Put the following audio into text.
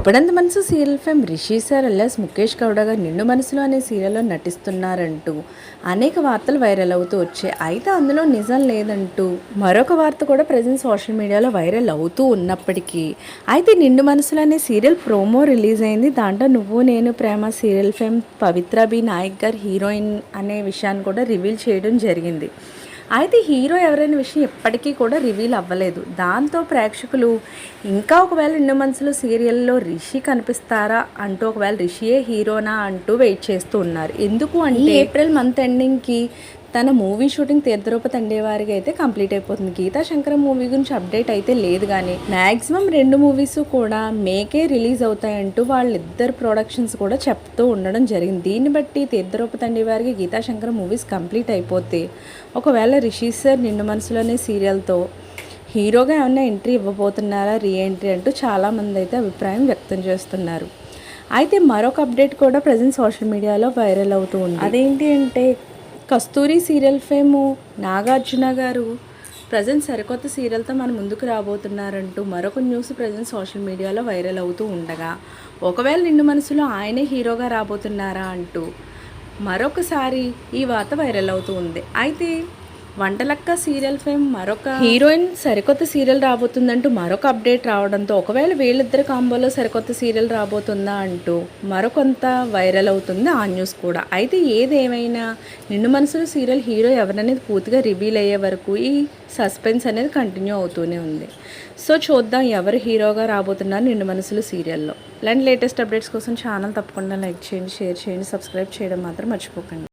ఉప్పడంత మనసు serial fame Rishi sir alias Mukesh Gowda garu నిండు మనసులో అనే సీరియల్లో నటిస్తున్నారంటూ అనేక వార్తలు వైరల్ అవుతూ వచ్చాయి అయితే అందులో నిజం లేదంటూ మరొక వార్త కూడా ప్రజెంట్ సోషల్ మీడియాలో వైరల్ అవుతూ ఉన్నప్పటికీ అయితే నిండు మనసులో అనే సీరియల్ ప్రోమో రిలీజ్ అయింది. దాంట్లో Nuvvu Nenu Prema serial fame Pavithra B Naik garu heroine అనే విషయాన్ని కూడా రివీల్ చేయడం జరిగింది. అయితే హీరో ఎవరైన విషయం ఎప్పటికీ కూడా రివీల్ అవ్వలేదు. దాంతో ప్రేక్షకులు ఇంకా ఒకవేళ ఎన్నో మనసులో సీరియల్లో రిషి కనిపిస్తారా? అంటూ ఒకవేళ రిషియే హీరోనా అంటూ వెయిట్ చేస్తూ ఉన్నారు. ఎందుకు అంటే ఏప్రిల్ మంత్ ఎండింగ్కి తన మూవీ షూటింగ్ తీర్థరూప తండేవారికి అయితే కంప్లీట్ అయిపోతుంది. గీతా శంకర మూవీ గురించి అప్డేట్ అయితే లేదు కానీ మ్యాక్సిమం రెండు మూవీస్ కూడా మేకే రిలీజ్ అవుతాయంటూ వాళ్ళిద్దరు ప్రొడక్షన్స్ కూడా చెప్తూ ఉండడం జరిగింది. దీన్ని బట్టి తీర్థరూప తండేవారికి గీతా శంకర మూవీస్ కంప్లీట్ అయిపోతే ఒకవేళ రిషి సార్ నిండు మనసులోనే సీరియల్తో హీరోగా ఏమైనా ఎంట్రీ ఇవ్వబోతున్నారా రీ ఎంట్రీ అంటూ చాలామంది అయితే అభిప్రాయం వ్యక్తం చేస్తున్నారు. అయితే మరొక అప్డేట్ కూడా ప్రజెంట్ సోషల్ మీడియాలో వైరల్ అవుతూ ఉంది. అదేంటి అంటే కస్తూరి సీరియల్ ఫేము నాగార్జున గారు ప్రజెంట్ సరికొత్త సీరియల్తో మన ముందుకు రాబోతున్నారంటూ మరొక న్యూస్ ప్రజెంట్ సోషల్ మీడియాలో వైరల్ అవుతూ ఉండగా ఒకవేళ నిండు మనసులో ఆయనే హీరోగా రాబోతున్నారా అంటూ మరొకసారి ఈ వార్త వైరల్ అవుతూ ఉంది. అయితే వంటలక్క సీరియల్ ఫేమ్ మరొక హీరోయిన్ సరికొత్త సీరియల్ రాబోతుందంటూ మరొక అప్డేట్ రావడంతో ఒకవేళ వీళ్ళిద్దరి కాంబోలో సరికొత్త సీరియల్ రాబోతుందా అంటూ మరొకంత వైరల్ అవుతుంది ఆ న్యూస్ కూడా. అయితే ఏదేమైనా నిండు మనసులో సీరియల్ హీరో ఎవరనేది పూర్తిగా రివీల్ అయ్యే వరకు ఈ సస్పెన్స్ అనేది కంటిన్యూ అవుతూనే ఉంది. సో చూద్దాం ఎవరు హీరోగా రాబోతున్నారు నిండు మనసులు సీరియల్లో. ఇలాంటి లేటెస్ట్ అప్డేట్స్ కోసం ఛానల్ తప్పకుండా లైక్ చేయండి షేర్ చేయండి సబ్స్క్రైబ్ చేయడం మాత్రం మర్చిపోకండి.